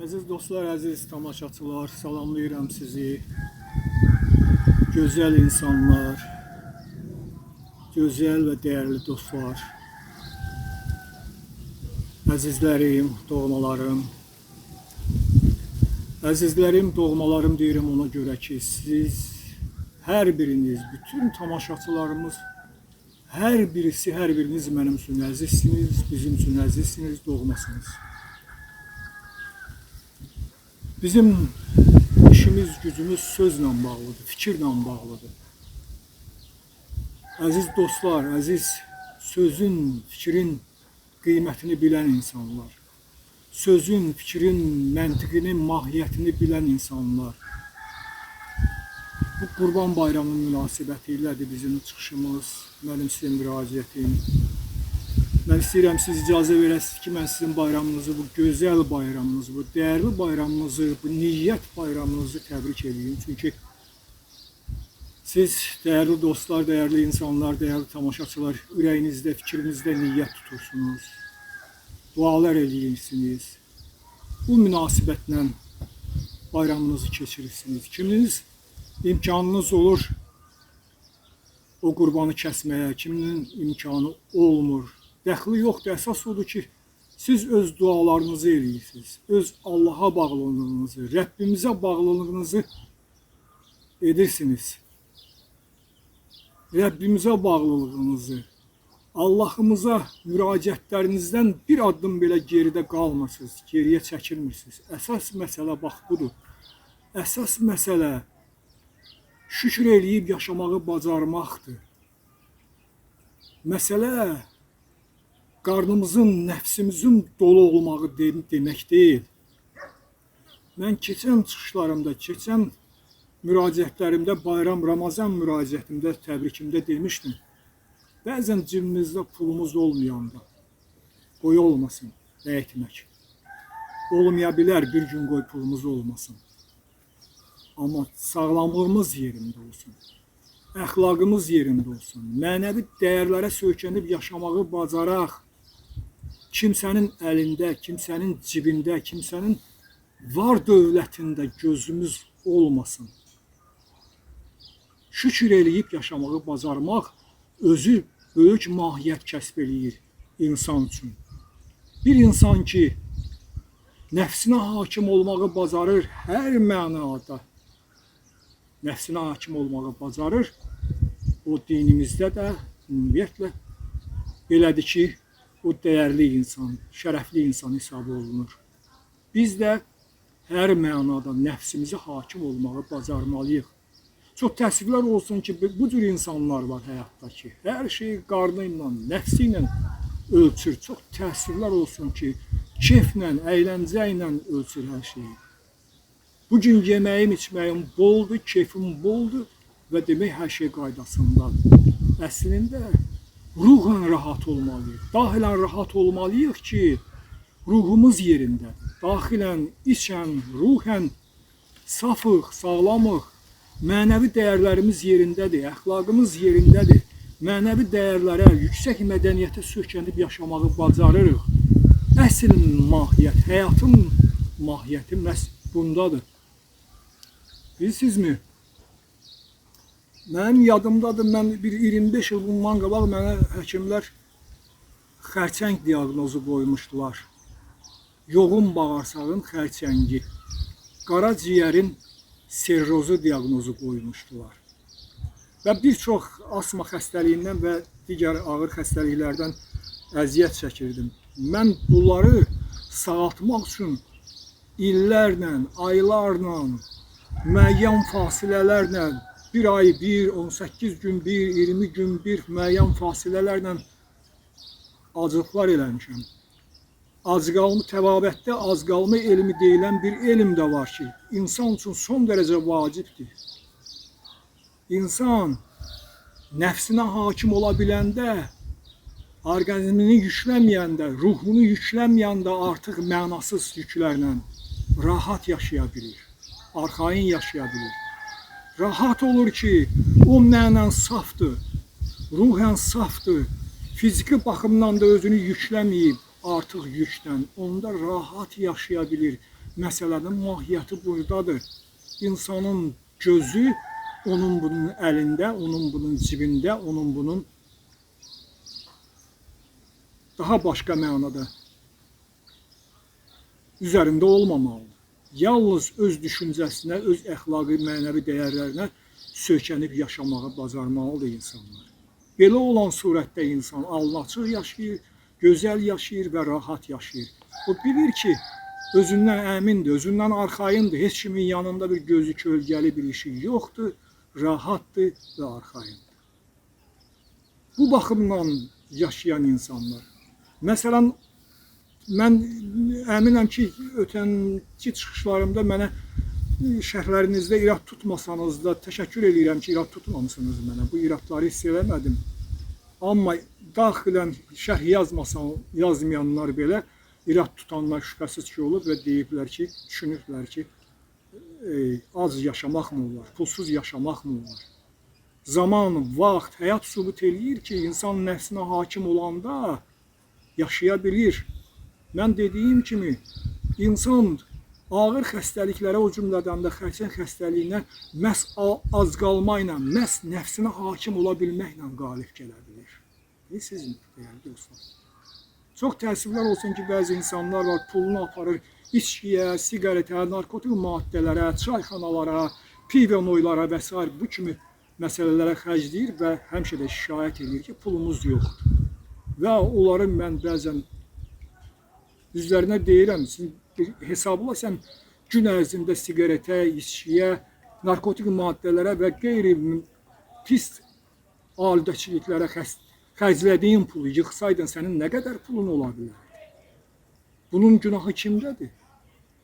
Əziz dostlar, əziz tamaşaçılar, salamlayıram sizi. Gözəl insanlar, gözəl və dəyərli dostlar. Əzizlərim, doğmalarım. Əzizlərim, doğmalarım deyirəm ona görə ki, siz hər biriniz, bütün tamaşaçılarımız hər birisi, hər biriniz mənim üçün əzizsiniz, bizim üçün əzizsiniz, doğmasınız. Bizim işimiz, gücümüz sözlə bağlıdır, fikirlə bağlıdır. Əziz dostlar, əziz sözün, fikrin qiymətini bilən insanlar, sözün, fikrin, məntiqinin mahiyyətini bilən insanlar. Bu Qurban Bayramı münasibəti ilədir bizim çıxışımız, mənim sizə müraciətim. Mən istəyirəm siz icazə verəsiniz ki, mən sizin bayramınızı, bu gözəl bayramınızı, bu dəyərli bayramınızı, bu niyyət bayramınızı təbrik edeyim. Çünki siz dəyərli dostlar, dəyərli insanlar, dəyərli tamaşaçılar ürəyinizdə, fikrinizdə niyyət tutursunuz. Dualar eləyirsiniz. Bu münasibətlə bayramınızı keçirirsiniz. Kiminiz imkanınız olur o qurbanı kəsməyə, kiminin imkanı olmur. Dəxli yoxdur. Əsas odur ki, siz öz dualarınızı eləyirsiniz. Öz Allaha bağlılığınızı, Rəbbimizə bağlılığınızı edirsiniz. Rəbbimizə bağlılığınızı, Allahımıza müraciətlərinizdən bir addım belə geridə qalmırsınız, geriyə çəkilmirsiniz. Əsas məsələ bax budur. Əsas məsələ şükür eləyib yaşamağı bacarmaqdır. Məsələ qarnımızın, nəfsimizin dolu olmağı de- demək deyil. Mən keçən çıxışlarımda, keçən müraciətlərimdə, bayram, Ramazan müraciətimdə, təbrikimdə demişdim. Bəzən cibimizdə pulumuz olmayanda qoy olmasın, etmək. Olmaya bilər bir gün qoy pulumuz olmasın. Amma sağlamlığımız yerində olsun. Əxlaqımız yerində olsun. Mənəvi dəyərlərə söykənib yaşamağı bacaraq. Kimsənin əlində, kimsənin cibində, kimsənin var dövlətində gözümüz olmasın. Şükür eləyib yaşamağı bacarmaq özü böyük mahiyyət kəsb eləyir insan üçün. Bir insan ki nəfsinə hakim olmağı bacarır hər mənada. Nəfsinə hakim olmağı bacarır. O dinimizdə də ümumiyyətlə belədir ki, o dəyərli insan, şərəfli insan hesab olunur. Biz də hər mənada nəfsimizə hakim olmağı bacarmalıyıq. Çox təəssüflər olsun ki, bu- cür insanlar var həyatda ki, hər şeyi qarnı ilə, nəfsi ilə ölçür. Çox təəssüflər olsun ki, keyflə, əyləncə ilə ölçür hər şeyi. Bu gün yeməyim, içməyim boldur, keyfim boldur və demək hər şey qaydasındadır. Əslində ruhən rahat olmalıyıq. Daxilən rahat olmalıyıq ki, ruhumuz yerindədir. Daxilən, içən, ruhən safıq, sağlamıq. Mənəvi dəyərlərimiz yerindədir, əxlaqımız yerindədir. Mənəvi dəyərlərə, yüksək mədəniyyətə söykənib yaşamağı bacarırıq. Əsl mahiyyət, həyatın mahiyyəti məhz bundadır. Bilirsinizmi? Mənim yadımdadır, mən bir 25 il bundan qabaq mənə həkimlər xərçəng diaqnozu qoymuşdular. Yoğun bağırsağın xərçəngi, qaraciyərin serrozu diaqnozu qoymuşdular. Və bir çox asma xəstəliyindən və digər ağır xəstəliklərdən əziyyət çəkirdim. Mən bunları sağaltmaq üçün illərlə, aylarla, müəyyən fasilələrlə, bir ay bir, 18 gün bir, 20 gün bir müəyyən fasilələrlə acılıqlar eləmişəm. Azqalmı təbabətdə azqalmı elmi deyilən bir elm də var ki, insan üçün son dərəcə vacibdir. İnsan nəfsinə hakim ola biləndə, orqanizmini yükləməyəndə, ruhunu yükləməyəndə artıq mənasız yüklərlə rahat yaşaya bilir. Arxayın yaşaya bilir. Rahat olur ki, o mənən safdır, ruhən safdır, fiziki baxımdan da özünü yükləməyib artıq yükdən. Onda rahat yaşaya bilir. məsələnin mahiyyəti buradadır. İnsanın gözü onun bunun əlində, onun bunun cibində, onun bunun daha başqa mənada üzərində olmamalıdır. Yalnız öz düşüncəsinə, öz əxlaqi, mənəvi dəyərlərinə söykənib yaşamağı bacarmalıdır insanlar. Belə olan surətdə insan alnaçıq yaşayır, gözəl yaşayır və rahat yaşayır. O bilir ki, özündən əmindir, özündən arxayındır. Heç kimin yanında bir gözü kölgəli bir işi yoxdur, rahatdır və arxayındır. Bu baxımdan yaşayan insanlar. Məsələn, mən əminəm ki, ötənki çıxışlarımda mənə şərhlərinizdə irad tutmasanız da təşəkkür edirəm ki, irad tutmamısınız mənə. Bu iradları hiss eləmədim. Amma daxilən şərh yazmasan, yazmayanlar belə irad tutanlar şübhəsiz ki olub və deyiblər ki, düşünüblər ki, e, az yaşamaq mı olar, pulsuz yaşamaq mı olar? Zaman, vaxt, həyat sübut eləyir ki, insan nəfsinə hakim olanda yaşaya bilir. Mən dediyim kimi insan ağır xəstəliklərə, o cümlədən də xərçəng xəstəliyinə məhz az qalmayla, məhz nəfsinə hakim ola bilməklə qalib gələ bilir. Bilirsiniz, dəyərli dostlar? Çox təəssüflər olsun ki, bəzi insanlar var, pulunu aparır içkiyə, siqaretə, narkotik maddələrə, çayxanalara, pivenoylara və s. bu kimi məsələlərə xərcləyir və həmişə də şikayət edir ki, pulumuz yoxdur. Və onların mən bəzən üzlərinə deyirəm, sən bir hesabla sən gün ərzində siqaretə, içkiyə, narkotik maddələrə və qeyri pis xəs- xərclədiyin pulu yığsaydın sənin nə qədər pulun ola bilər? Bunun günahı kimdədir?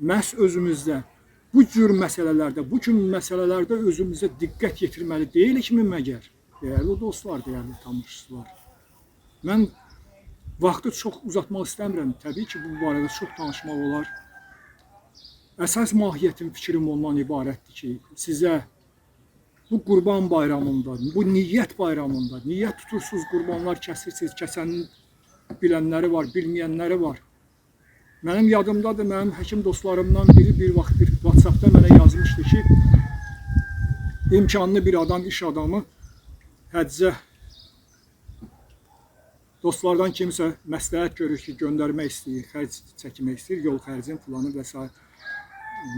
Məhz özümüzdə. Bu cür məsələlərdə, bu kimi məsələlərdə özümüzə diqqət yetirməli deyilikmi məgər? Dəyərli dostlar, dəyərli tamaşaçılar. Mən vaxtı çox uzatmaq istəmirəm. Təbii ki, bu barədə çox danışmaq olar. Əsas mahiyyətim, fikrim ondan ibarətdir ki, sizə bu Qurban bayramında, bu niyyət bayramında, niyyət tutursunuz, qurbanlar kəsirsiniz, kəsənin bilənləri var, bilməyənləri var. Mənim yadımdadır, mənim həkim dostlarımdan biri bir vaxt bir WhatsApp-da mənə yazmışdı ki, imkanlı bir adam, iş adamı həccə dostlardan kimsə məsləhət görür ki, göndərmək istəyir, xərc çəkmək istəyir, yol xərcin planı və s.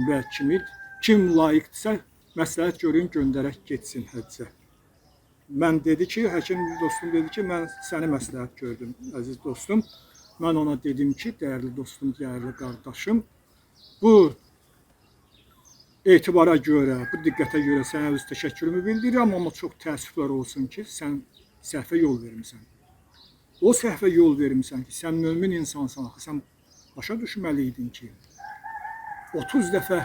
və kimi kim layiqdirsə məsləhət görün göndərək getsin həccə. Mən dedi ki, həkim dostum dedi ki, mən səni məsləhət gördüm, əziz dostum. Mən ona dedim ki, dəyərli dostum, dəyərli qardaşım, bu etibara görə, bu diqqətə görə sənə öz təşəkkürümü bildirirəm, amma çox təəssüflər olsun ki, sən səhvə yol vermisən. O səhvə yol vermisən ki, sən mömin insansan, axı sən başa düşməli ki, 30 dəfə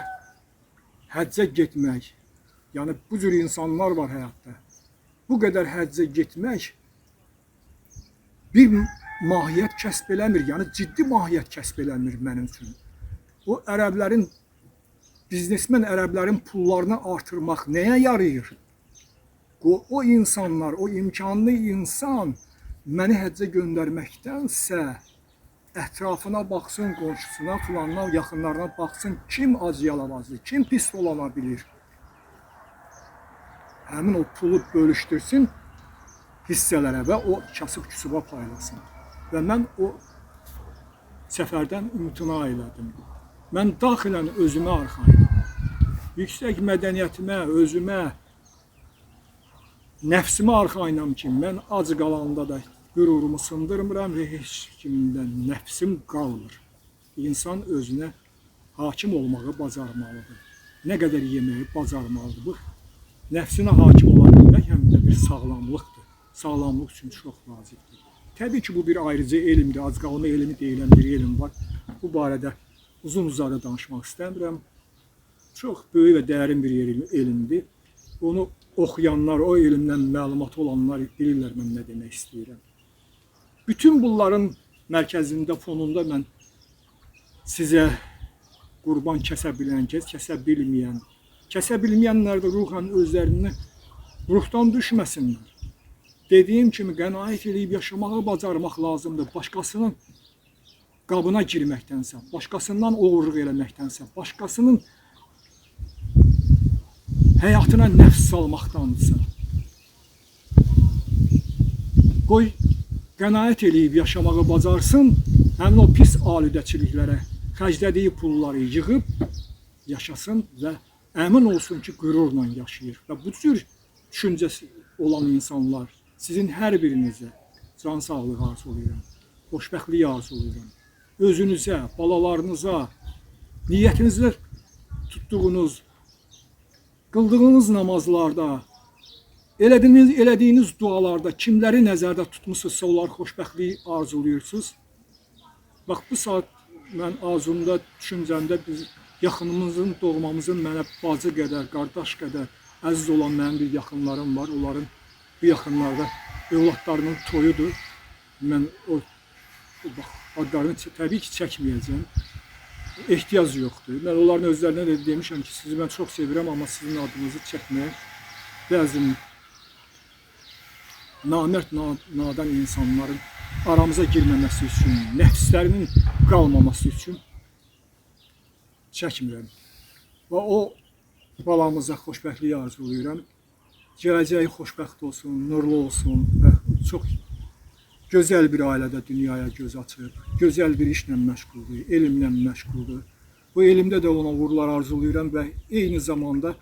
həccə getmək, yəni bu cür insanlar var həyatda. Bu qədər həccə getmək bir mahiyyət kəsb eləmir, yəni ciddi mahiyyət kəsb eləmir mənim üçün. O ərəblərin biznesmen ərəblərin pullarını artırmaq nəyə yarayır? O, o insanlar, o imkanlı insan məni həccə göndərməkdənsə ətrafına baxsın, qonşusuna, filandan, yaxınlarına baxsın, kim ac kim pis olana bilir. Həmin o pulu bölüşdürsün hissələrə və o kasıb-küsuba paylasın. Və mən o səfərdən imtina elədim. Mən daxilən özümə arxayınam. Yüksək mədəniyyətimə, özümə, nəfsimə arxayınam ki, mən ac qalanda da qürurumu sındırmıram və heç kimdən nəfsim qalmır. İnsan özünə hakim olmağı bacarmalıdır. Nə qədər yeməyi bacarmalıdır. Nəfsinə hakim ola bilmək həm də bir sağlamlıqdır. Sağlamlıq üçün çox vacibdir. Təbii ki, bu bir ayrıcı elmdir. Ac qalma elmi deyilən bir elm var. Bu barədə uzun-uzadı danışmaq istəmirəm. Çox böyük və dərin bir elm- elmdir. Onu oxuyanlar, o elmdən məlumatı olanlar bilirlər mən nə demək istəyirəm. Bütün bunların mərkəzində, fonunda mən sizə qurban kəsə bilən, kəs kəsə bilməyən, kəsə bilməyənlər də ruhan özlərini ruhdan düşməsinlər. Dediyim kimi qənaət edib yaşamağı bacarmaq lazımdır. Başqasının qabına girməkdənsə, başqasından oğurluq eləməkdənsə, başqasının həyatına nəfs salmaqdansa, qoy qənaət eləyib yaşamağı bacarsın, həmin o pis alüdəçiliklərə xərclədiyi pulları yığıb yaşasın və əmin olsun ki, qürurla yaşayır. Və bu cür düşüncəsi olan insanlar sizin hər birinizə can sağlığı arzulayıram, xoşbəxtlik arzulayıram. Özünüzə, balalarınıza, niyyətinizdə tutduğunuz, qıldığınız namazlarda, elədiyiniz, elədiyiniz dualarda kimləri nəzərdə tutmusunuzsa, onlar xoşbəxtliyi arzulayırsınız. Bax bu saat mən arzumda, düşüncəmdə biz yaxınımızın, doğmamızın mənə bacı qədər, qardaş qədər əziz olan mənim bir yaxınlarım var. Onların bu yaxınlarda övladlarının toyudur. Mən o bax adlarını təbii ki çəkməyəcəm. Ehtiyac yoxdur. Mən onların özlərinə də demişəm ki, sizi mən çox sevirəm, amma sizin adınızı çəkməyə bəzi namərd, na- nadan insanların aramıza girməməsi üçün, nəfslərinin qalmaması üçün çəkmirəm. Və o balamıza xoşbəxtlik arzulayıram. Gələcəyi xoşbəxt olsun, nurlu olsun və çox gözəl bir ailədə dünyaya göz açıb, gözəl bir işlə məşğuldur, elmlə məşğuldur. Bu elmdə də ona uğurlar arzulayıram və eyni zamanda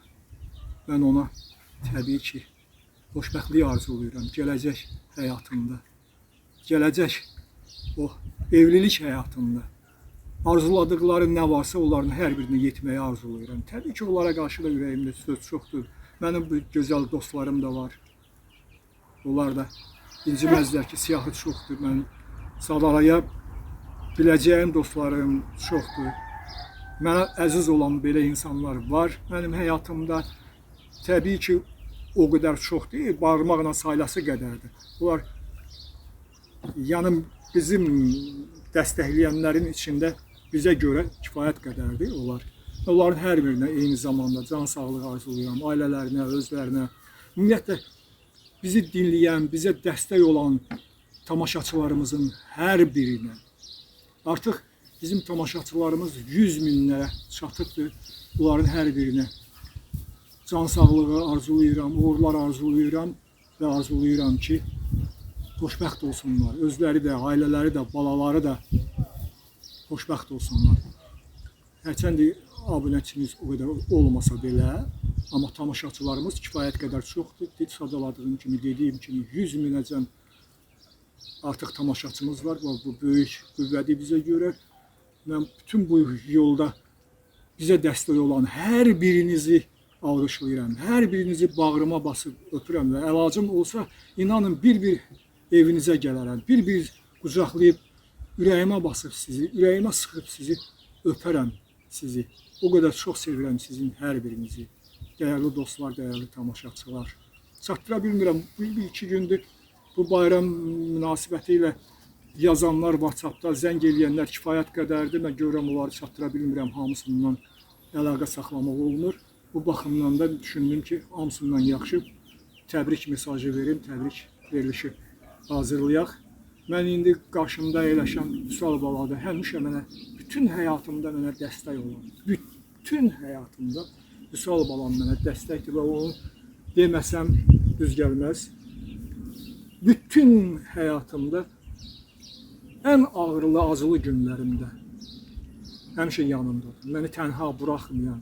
mən ona təbii ki, xoşbəxtlik arzulayıram gələcək həyatında. Gələcək o evlilik həyatında arzuladıkları nə varsa onların hər birinə yetməyi arzulayıram. Təbii ki, onlara qarşı da ürəyimdə söz çoxdur. Mənim bu gözəl dostlarım da var. Onlar da inciməzlər ki, siyahı çoxdur. Mən sadalaya biləcəyim dostlarım çoxdur. Mənə əziz olan belə insanlar var. Mənim həyatımda təbii ki, o qədər çox deyil, barmaqla sayılası qədərdir. Onlar yəni bizim dəstəkləyənlərin içində bizə görə kifayət qədərdir onlar. Onların hər birinə eyni zamanda can sağlığı arzulayıram, ailələrinə, özlərinə. Ümumiyyətlə bizi dinləyən, bizə dəstək olan tamaşaçılarımızın hər birinə. Artıq bizim tamaşaçılarımız 100 minlərə çatıbdır. Bunların hər birinə can sağlığı arzulayıram, uğurlar arzulayıram və arzulayıram ki, xoşbəxt olsunlar. Özləri də, ailələri də, balaları da xoşbəxt olsunlar. Hərçənd abunəçimiz o qədər olmasa belə, amma tamaşaçılarımız kifayət qədər çoxdur. Dil sadaladığım kimi, dediyim kimi 100 minəcən artıq tamaşaçımız var bu böyük qüvvədir bizə görə. Mən bütün bu yolda bizə dəstək olan hər birinizi alqışlayıram. Hər birinizi bağrıma basıb öpürəm və əlacım olsa inanın bir-bir evinizə gələrəm. Bir-bir qucaqlayıb ürəyimə basıb sizi, ürəyimə sıxıb sizi öpərəm sizi. O qədər çox sevirəm sizin hər birinizi. Dəyərli dostlar, dəyərli tamaşaçılar. Çatdıra bilmirəm. Bir, bir iki gündür bu bayram münasibəti yazanlar WhatsApp-da, zəng eləyənlər kifayət qədərdir. Mən görürəm onları çatdıra bilmirəm hamısından əlaqə saxlamaq olmur. Bu baxımdan da düşündüm ki, hamısından yaxşı təbrik mesajı verim, təbrik verilişi hazırlayaq. Mən indi qarşımda əyləşən Vüsal baladır. Həmişə mənə bütün həyatımda mənə dəstək olan, bütün həyatımda Vüsal balam mənə dəstəkdir və onu deməsəm düz gəlməz. Bütün həyatımda ən ağrılı, acılı günlərimdə həmişə yanımdadır. Məni tənha buraxmayan,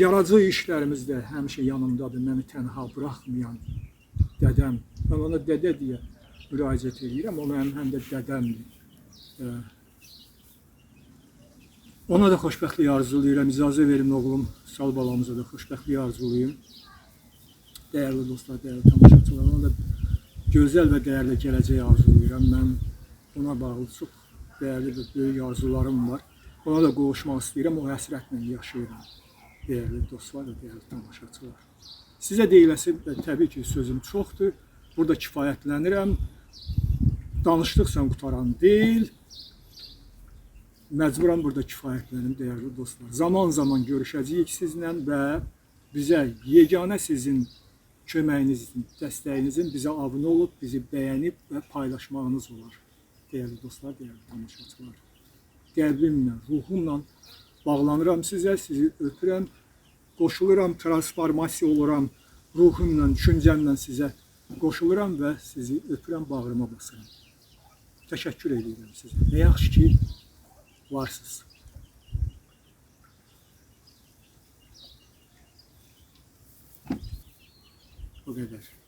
yaradıcı işlərimizdə həmişə yanımdadır. Məni tənha buraxmayan dədəm. Mən ona dədə deyə müraciət edirəm. O mənim həm də dədəmdir. Ona da xoşbəxtlik arzulayıram. İcazə verin oğlum Sal balamıza da xoşbəxtlik arzulayım. Dəyərli dostlar, dəyərli tamaşaçılar, ona da gözəl və dəyərli gələcək arzulayıram. Mən ona bağlı çox dəyərli və böyük arzularım var. Ona da qovuşmaq istəyirəm. O həsrətlə yaşayıram. Dəyərli dostlar və dəyərli tamaşaçılar. Sizə deyiləsi təbii ki, sözüm çoxdur. Burada kifayətlənirəm. Danışdıqsa qutaran deyil. Məcburam burada kifayətlənim dəyərli dostlar. Zaman-zaman görüşəcəyik sizlə və bizə yeganə sizin köməyinizin, dəstəyinizin bizə abunə olub, bizi bəyənib və paylaşmağınız olar. Dəyərli dostlar, dəyərli tamaşaçılar. qəlbimlə, ruhumla bağlanıram sizə, sizi öpürəm, qoşuluram, transformasiya oluram, ruhumla, düşüncəmlə sizə qoşuluram və sizi öpürəm, bağrıma basıram. Təşəkkür edirəm sizə. Nə yaxşı ki, varsınız. Bu qədər.